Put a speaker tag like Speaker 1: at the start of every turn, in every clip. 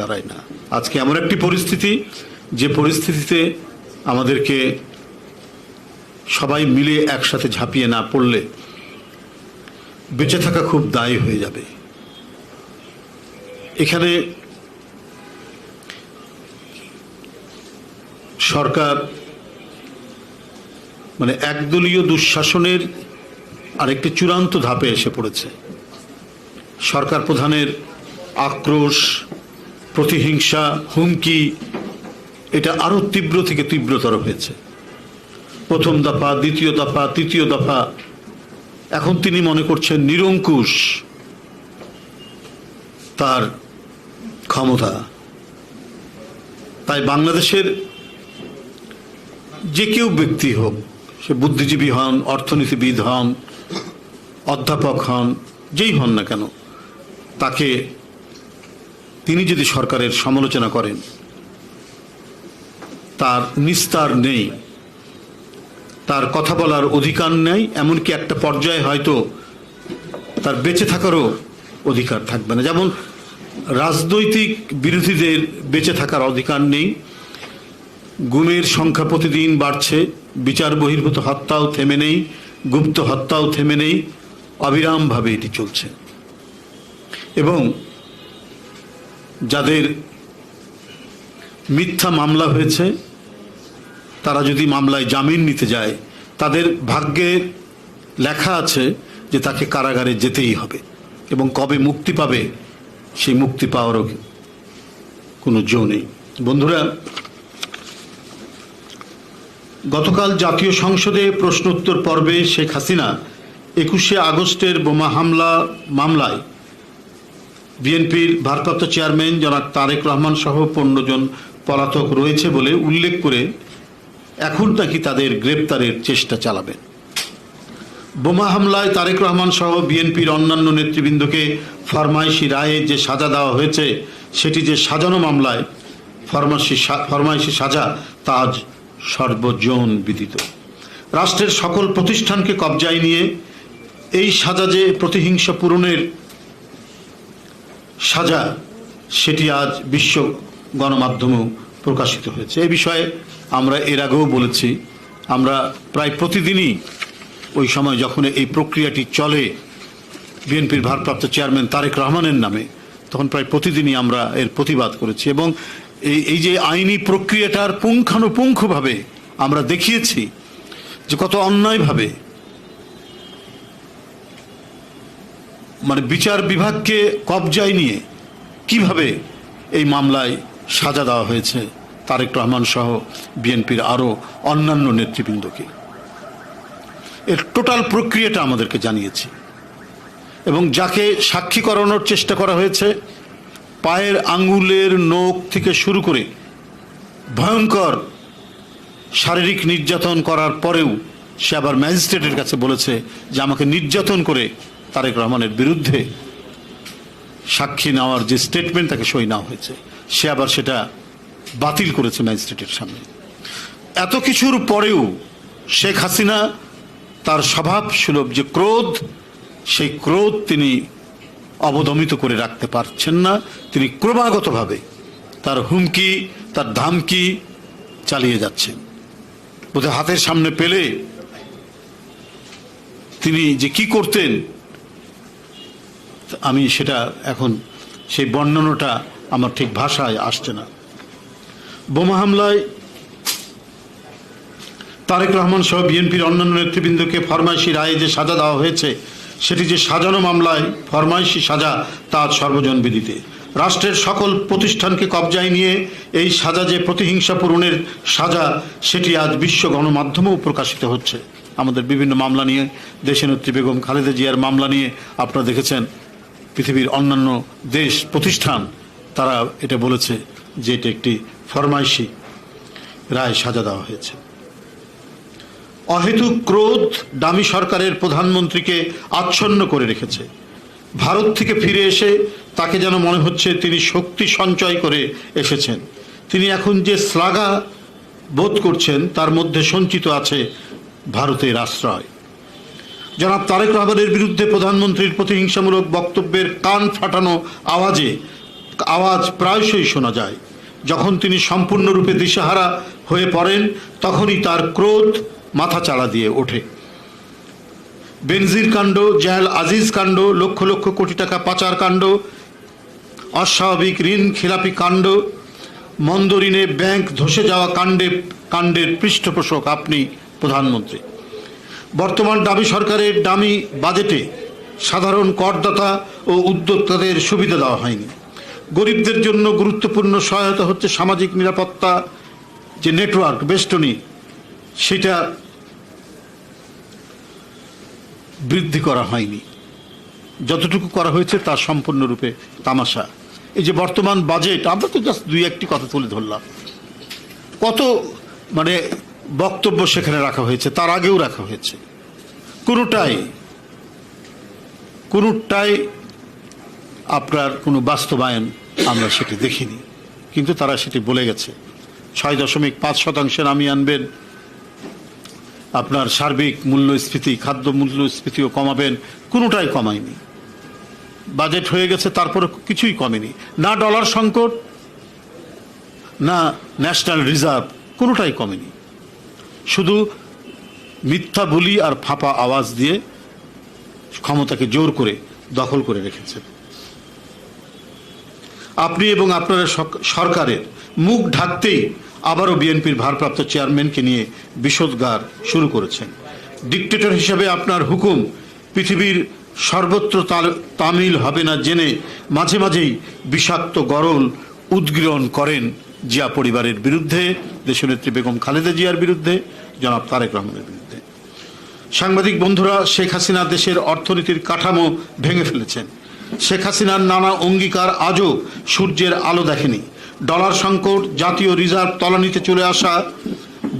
Speaker 1: দাঁড়ায় না। আজকে এমন একটি পরিস্থিতি, যে পরিস্থিতিতে আমাদেরকে সবাই মিলে একসাথে ঝাঁপিয়ে না পড়লে বেঁচে থাকা খুব দায়ী হয়ে যাবে। এখানে সরকার মানে একদলীয় দুঃশাসনের আরেকটি চূড়ান্ত ধাপে এসে পড়েছে। সরকার প্রধানের আক্রোশ প্রতিহিংসা, হুমকি, এটা আরও তীব্র থেকে তীব্রতর হয়েছে। প্রথম দফা, দ্বিতীয় দফা, তৃতীয় দফা, এখন তিনি মনে করছেন নিরঙ্কুশ তার ক্ষমতা। তাই বাংলাদেশের যে কেউ ব্যক্তি হোক, সে বুদ্ধিজীবী হন, অর্থনীতিবিদ হন, অধ্যাপক হন, যেই হন না কেন, তাকে তিনি যদি সরকারের সমালোচনা করেন, তার নিস্তার নেই, তার কথা বলার অধিকার নেই, এমনকি একটা পর্যায়ে হয়তো তার বেঁচে থাকারও অধিকার থাকবে না। যেমন রাজনৈতিক বিরোধীদের বেঁচে থাকার অধিকার নেই, গুমের সংখ্যা প্রতিদিন বাড়ছে, বিচার বহির্ভূত হত্যাও থেমে নেই, গুপ্ত হত্যাও থেমে নেই, অবিরামভাবে এটি চলছে। এবং যাদের মিথ্যা মামলা হয়েছে, তারা যদি মামলায় জামিন নিতে যায়, তাদের ভাগ্যে লেখা আছে যে তাকে কারাগারে যেতেই হবে এবং কবে মুক্তি পাবে, সেই মুক্তি পাওয়ারও কোনো জো নেই। বন্ধুরা, গতকাল জাতীয় সংসদে প্রশ্নোত্তর পর্বে শেখ হাসিনা একুশে আগস্টের বোমা হামলা মামলায় বিএনপির ভারপ্রাপ্ত চেয়ারম্যান জনাব তারেক রহমান সহ পনেরো জন পলাতক রয়েছে বলে উল্লেখ করে এখন নাকি তাদের গ্রেপ্তারের চেষ্টা চালাবেন। বোমা হামলায় তারেক রহমান সহ বিএনপির অন্যান্য নেতৃবৃন্দকে ফরমাইশি রায়ে যে সাজা দেওয়া হয়েছে, সেটি যে সাজানো মামলায় ফরমাইশি সা- ফরমাইশি সাজা, তা আজ সর্বজন বিদিত। রাষ্ট্রের সকল প্রতিষ্ঠানকে কবজায় নিয়ে এই সাজা যে প্রতিহিংসা পূরণের সাজা, সেটি আজ বিশ্ব গণমাধ্যমেও প্রকাশিত হয়েছে। এ বিষয়ে আমরা এর আগেও বলেছি, আমরা প্রায় প্রতিদিনই ওই সময় যখন এই প্রক্রিয়াটি চলে বিএনপির ভারপ্রাপ্ত চেয়ারম্যান তারেক রহমানের নামে, তখন প্রায় প্রতিদিনই আমরা এর প্রতিবাদ করেছি এবং এই এই যে আইনি প্রক্রিয়াটার পুঙ্খানুপুঙ্খভাবে আমরা দেখিয়েছি যে কত অন্যায়ভাবে মানে বিচার বিভাগকে কবজায় নিয়ে কীভাবে এই মামলায় সাজা দেওয়া হয়েছে? তারেক রহমান সহ বিএনপির আরও অন্যান্য নেতৃবৃন্দকে। এর টোটাল প্রক্রিয়াটা আমাদেরকে জানিয়েছি। এবং যাকে সাক্ষী করানোর চেষ্টা করা হয়েছে, পায়ের আঙ্গুলের নখ থেকে শুরু করে ভয়ঙ্কর শারীরিক নির্যাতন করার পরেও সে আবার ম্যাজিস্ট্রেটের কাছে বলেছে যে আমাকে নির্যাতন করে তারেক রহমানের বিরুদ্ধে সাক্ষী নেওয়ার যে স্টেটমেন্ট তাকে সই নেওয়া হয়েছে, সে আবার সেটা বাতিল করেছে ম্যাজিস্ট্রেটের সামনে। এত কিছুর পরেও শেখ হাসিনা তার স্বভাব সুলভ যে ক্রোধ, সেই ক্রোধ তিনি অবদমিত করে রাখতে পারছেন না। তিনি ক্রমাগতভাবে তার হুমকি, তার ধামকি চালিয়ে যাচ্ছেন। বোধহয় হাতের সামনে পেলে তিনি যে কি করতেন আমি সেটা এখন, সেই বর্ণনাটা আমার ঠিক ভাষায় আসছে না। বোমা হামলায় তারেক রহমান সহ বিএনপির অন্যান্য নেতৃবৃন্দকে ফরমাইশি রায়ে যে সাজা দেওয়া হয়েছে, সেটি যে সাজানো মামলায় ফরমাইশি সাজা, তা আজ সর্বজন বিদিতে রাষ্ট্রের সকল প্রতিষ্ঠানকে কবজায় নিয়ে এই সাজা যে প্রতিহিংসা পূরণের সাজা, সেটি আজ বিশ্ব গণমাধ্যমেও প্রকাশিত হচ্ছে। আমাদের বিভিন্ন মামলা নিয়ে, দেশনেত্রী বেগম খালেদা জিয়ার মামলা নিয়ে আপনারা দেখেছেন। পৃথিবীর অন্যান্য দেশ প্রতিষ্ঠান, তারা এটা বলেছে যে এটা একটি ফরমাইশি রায় সাজা দেওয়া হয়েছে। অহেতুক ক্রোধ দামি সরকারের প্রধানমন্ত্রীকে আচ্ছন্ন করে রেখেছে। ভারত থেকে ফিরে এসে তাকে যেন মনে হচ্ছে তিনি শক্তি সঞ্চয় করে এসেছেন। তিনি এখন যে শ্লাঘা বোধ করছেন, তার মধ্যে সঞ্চিত আছে ভারতের আশ্রয়। জনাব তারেক রহমানের বিরুদ্ধে প্রধানমন্ত্রীর প্রতিহিংসামূলক বক্তব্যের কান ফাটানো আওয়াজে, আওয়াজ প্রায়শই শোনা যায়। যখন তিনি সম্পূর্ণরূপে দিশাহারা হয়ে পড়েন, তখনই তার ক্রোধ মাথা চাড়া দিয়ে ওঠে। বেনজির কাণ্ড জায়াল আজিজ কাণ্ড, লক্ষ লক্ষ কোটি টাকা পাচার কাণ্ড, অস্বাভাবিক ঋণ খেলাপি কাণ্ড, মন্দ ঋণে ব্যাংক ধসে যাওয়া কাণ্ডে, কাণ্ডের পৃষ্ঠপোষক আপনি প্রধানমন্ত্রী। বর্তমান দাবি সরকারের দামি বাজেটে সাধারণ করদাতা ও উদ্যোক্তাদের সুবিধা দেওয়া হয়নি। গরিবদের জন্য গুরুত্বপূর্ণ সহায়তা হচ্ছে সামাজিক নিরাপত্তা, যে নেটওয়ার্ক, বেষ্টনী, সেটা বৃদ্ধি করা হয়নি। যতটুকু করা হয়েছে তা সম্পূর্ণরূপে তামাশা। এই যে বর্তমান বাজেট, আমরা তো জাস্ট দুই একটি কথা তুলে ধরলাম। কত মানে বক্তব্য সেখানে রাখা হয়েছে, তার আগেও রাখা হয়েছে। কোনোটাই কোনোটাই আপনার কোনো বাস্তবায়ন আমরা সেটি দেখিনি। কিন্তু তারা সেটি বলে গেছে। ছয় দশমিক পাঁচ শতাংশে নামিয়ে আনবেন, আপনার সার্বিক মূল্যস্ফীতি, খাদ্য মূল্যস্ফীতিও কমাবেন, কোনোটাই কমায়নি। বাজেট হয়ে গেছে তারপরে কিছুই কমেনি। না ডলার সংকট, না ন্যাশনাল রিজার্ভ, কোনোটাই কমেনি। শুধু মিথ্যা বলি আর ফাঁপা আওয়াজ দিয়ে ক্ষমতাকে জোর করে দখল করে রেখেছেন আপনি এবং আপনারা সরকারের মুখ ঢাকতেই আবারও বিএনপির ভারপ্রাপ্ত চেয়ারম্যানকে নিয়ে বিষোদ্গার শুরু করেছেন। ডিকটেটর হিসেবে আপনার হুকুম পৃথিবীর সর্বত্র তামিল হবে না জেনে মাঝে মাঝেই বিষাক্ত গরল উদ্গীরণ করেন জিয়া পরিবারের বিরুদ্ধে, দেশনেত্রী বেগম খালেদা জিয়ার বিরুদ্ধে, জনাব তারেক রহমানের বিরুদ্ধে। সাংবাদিক বন্ধুরা, শেখ হাসিনা দেশের অর্থনীতির কাঠামো ভেঙে ফেলেছেন। শেখ হাসিনার নানা অঙ্গীকার আজও সূর্যের আলো দেখেনি। ডলার সংকট, জাতীয় রিজার্ভ তলানিতে চলে আসা,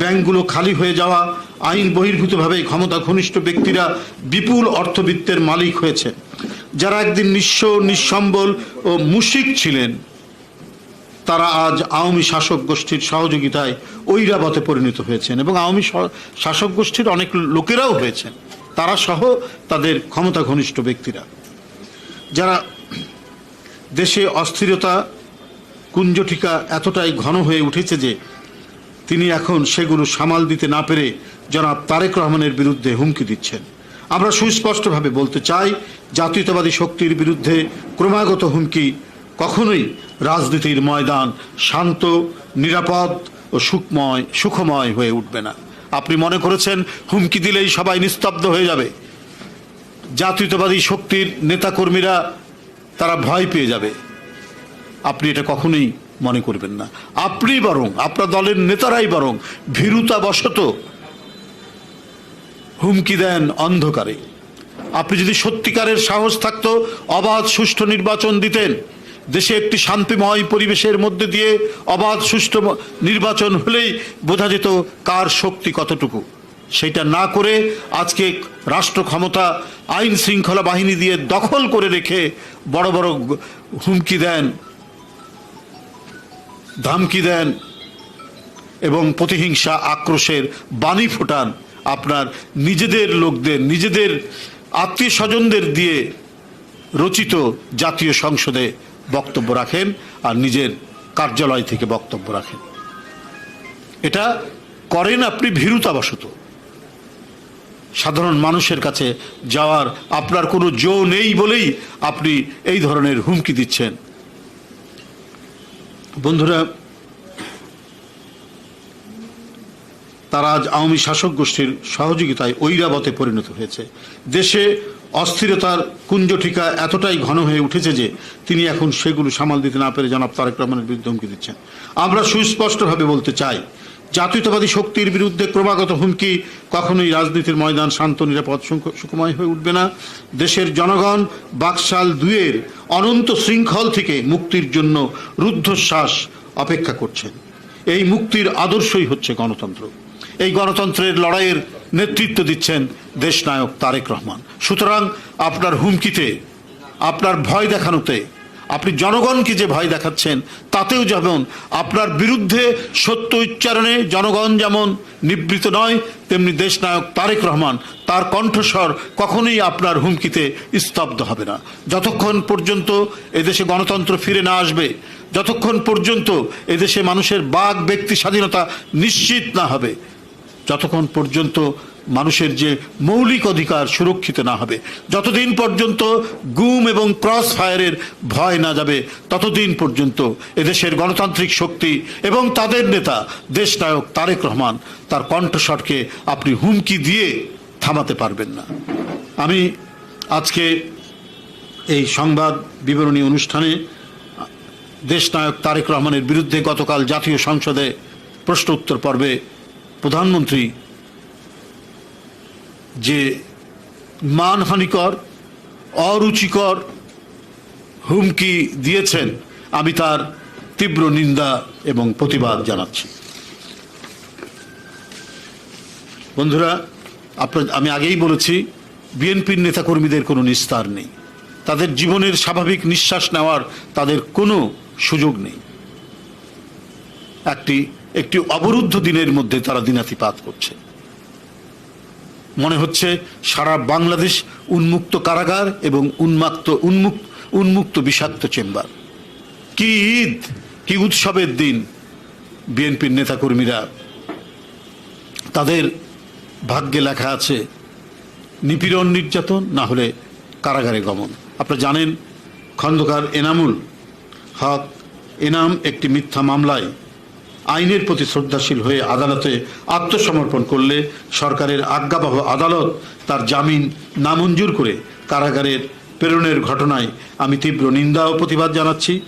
Speaker 1: ব্যাংকগুলো খালি হয়ে যাওয়া, আইন বহির্ভূতভাবে ক্ষমতা ঘনিষ্ঠ ব্যক্তিরা বিপুল অর্থবিত্তের মালিক হয়েছে যারা একদিন নিঃস্ব, নিঃসম্বল ও মুশিক ছিলেন তারা আজ আওয়ামী শাসক গোষ্ঠীর সহযোগিতায় ঐরাবতে পরিণত হয়েছেন এবং আওয়ামী শাসক গোষ্ঠীর অনেক লোকেরাও হয়েছেন। তারা সহ তাদের ক্ষমতা ঘনিষ্ঠ ব্যক্তিরা। যারা দেশে অস্থিরতা, কুঞ্জটিকা এতটাই ঘন হয়ে উঠেছে যে তিনি এখন সেগুলো সামাল দিতে না পেরে জনাব তারেক রহমানের বিরুদ্ধে হুমকি দিচ্ছেন। আমরা সুস্পষ্টভাবে বলতে চাই, জাতীয়তাবাদী শক্তির বিরুদ্ধে ক্রমাগত হুমকি কখনোই রাজনীতির ময়দান শান্ত, নিরাপদ ও সুখময় সুখময় হয়ে উঠবে না। আপনি মনে করেছেন হুমকি দিলেই সবাই নিস্তব্ধ হয়ে যাবে। জাতীয়তাবাদী শক্তির নেতাকর্মীরা তারা ভয় পেয়ে যাবে। আপনি এটা কখনোই মনে করবেন না। আপনি বরং, আপনার দলের নেতারাই বরং ভীরুতা ভীরুতাবশত হুমকি দেন অন্ধকারে। আপনি যদি সত্যিকারের সাহস থাকতো, অবাধ সুষ্ঠু নির্বাচন দিতেন দেশে একটি শান্তিময় পরিবেশের মধ্যে দিয়ে অবাধ, সুষ্ঠু নির্বাচন হলেই বোঝা যেত কার শক্তি কতটুকু। সেটা না করে আজকে রাষ্ট্র ক্ষমতা আইন শৃঙ্খলা বাহিনী দিয়ে দখল করে রেখে বড় বড় হুমকি দেন, ধমকি দেন এবং প্রতিহিংসা আক্রোশের বাণী ফোটান আপনার নিজেদের লোকদের, নিজেদের আত্মীয় স্বজনদের দিয়ে রচিত জাতীয় সংসদে বক্তব্য রাখেন আর নিজের কার্যালয় থেকে বক্তব্য রাখেন। এটা করেন আপনি ভীরুতাবশত। সাধারণ মানুষের কাছে যাওয়ার আপনার কোনো জো নেই বলেই আপনি এই ধরনের হুমকি দিচ্ছেন। বন্ধুরা, তারা আজ আওয়ামী শাসক গোষ্ঠীর সহযোগিতায় ঐরাবতে পরিণত হয়েছে। দেশে অস্থিরতার কুঞ্জটিকা এতটাই ঘন হয়ে উঠেছে যে তিনি এখন সেগুলো সামাল দিতে না পেরে জনাব তারেক রহমানের বিরুদ্ধে হুমকি দিচ্ছেন। আমরা সুস্পষ্টভাবে বলতে চাই, জাতীয়তাবাদী শক্তির বিরুদ্ধে ক্রমাগত হুমকি কখনোই রাজনীতির ময়দান শান্ত, নিরাপদ, সুখ- সুখময় হয়ে উঠবে না। দেশের জনগণ বাকশাল দুয়ের অনন্ত শৃঙ্খল থেকে মুক্তির জন্য রুদ্ধশ্বাস অপেক্ষা করছেন। এই মুক্তির আদর্শই হচ্ছে গণতন্ত্র। এই গণতন্ত্রের লড়াইয়ের নেতৃত্ব দিচ্ছেন দেশনায়ক তারেক রহমান। সুতরাং আপনার হুমকিতে, আপনার ভয় দেখানোতে, আপনি জনগণকে যে ভয় দেখাচ্ছেন, তাতেও যেমন আপনার বিরুদ্ধে সত্য উচ্চারণে জনগণ যেমন নিবৃত নয়, তেমনি দেশনায়ক তারেক রহমান তার কণ্ঠস্বর কখনোই আপনার হুমকিতে স্তব্ধ হবে না। যতক্ষণ পর্যন্ত এদেশে গণতন্ত্র ফিরে না আসবে, যতক্ষণ পর্যন্ত এদেশে মানুষের বাক ব্যক্তি স্বাধীনতা নিশ্চিত না হবে, যতক্ষণ পর্যন্ত মানুষের যে মৌলিক অধিকার সুরক্ষিত না হবে, যতদিন পর্যন্ত গুম এবং ক্রস ফায়ারের ভয় না যাবে, ততদিন পর্যন্ত এদেশের গণতান্ত্রিক শক্তি এবং তাদের নেতা দেশনায়ক তারেক রহমান তার কণ্ঠস্বরকে আপনি হুমকি দিয়ে থামাতে পারবেন না। আমি আজকে এই সংবাদ বিবরণী অনুষ্ঠানে দেশনায়ক তারেক রহমানের বিরুদ্ধে গতকাল জাতীয় সংসদে প্রশ্ন উত্তর পর্বে প্রধানমন্ত্রী যে মানহানিকর, অরুচিকর হুমকি দিয়েছেন, আমি তার তীব্র নিন্দা এবং প্রতিবাদ জানাচ্ছি। বন্ধুরা, আপনার, আমি আগেই বলেছি, বিএনপির নেতাকর্মীদের কোনো নিস্তার নেই। তাদের জীবনের স্বাভাবিক নিঃশ্বাস নেওয়ার তাদের কোনো সুযোগ নেই। একটি একটি অবরুদ্ধ দিনের মধ্যে তারা দিনাতিপাত করছে। মনে হচ্ছে সারা বাংলাদেশ উন্মুক্ত কারাগার এবং উন্মাক্ত উন্মুক্ত উন্মুক্ত বিষাক্ত চেম্বার। কি ঈদ, কি উৎসবের দিন বিএনপির নেতাকর্মীরা। তাদের ভাগ্যে লেখা আছে, নিপীড়ন নির্যাতন, না হলে কারাগারে গমন। আপনারা জানেন খন্দকার এনামুল হক, এনাম একটি মিথ্যা মামলায় আইনের প্রতি শ্রদ্ধাশীল হয়ে আদালতে আত্মসমর্পণ করলে সরকারের আজ্ঞাবহ আদালত তার জামিন নামঞ্জুর করে কারাগারের প্রেরণের ঘটনায় আমি তীব্র নিন্দা ও প্রতিবাদ জানাচ্ছি।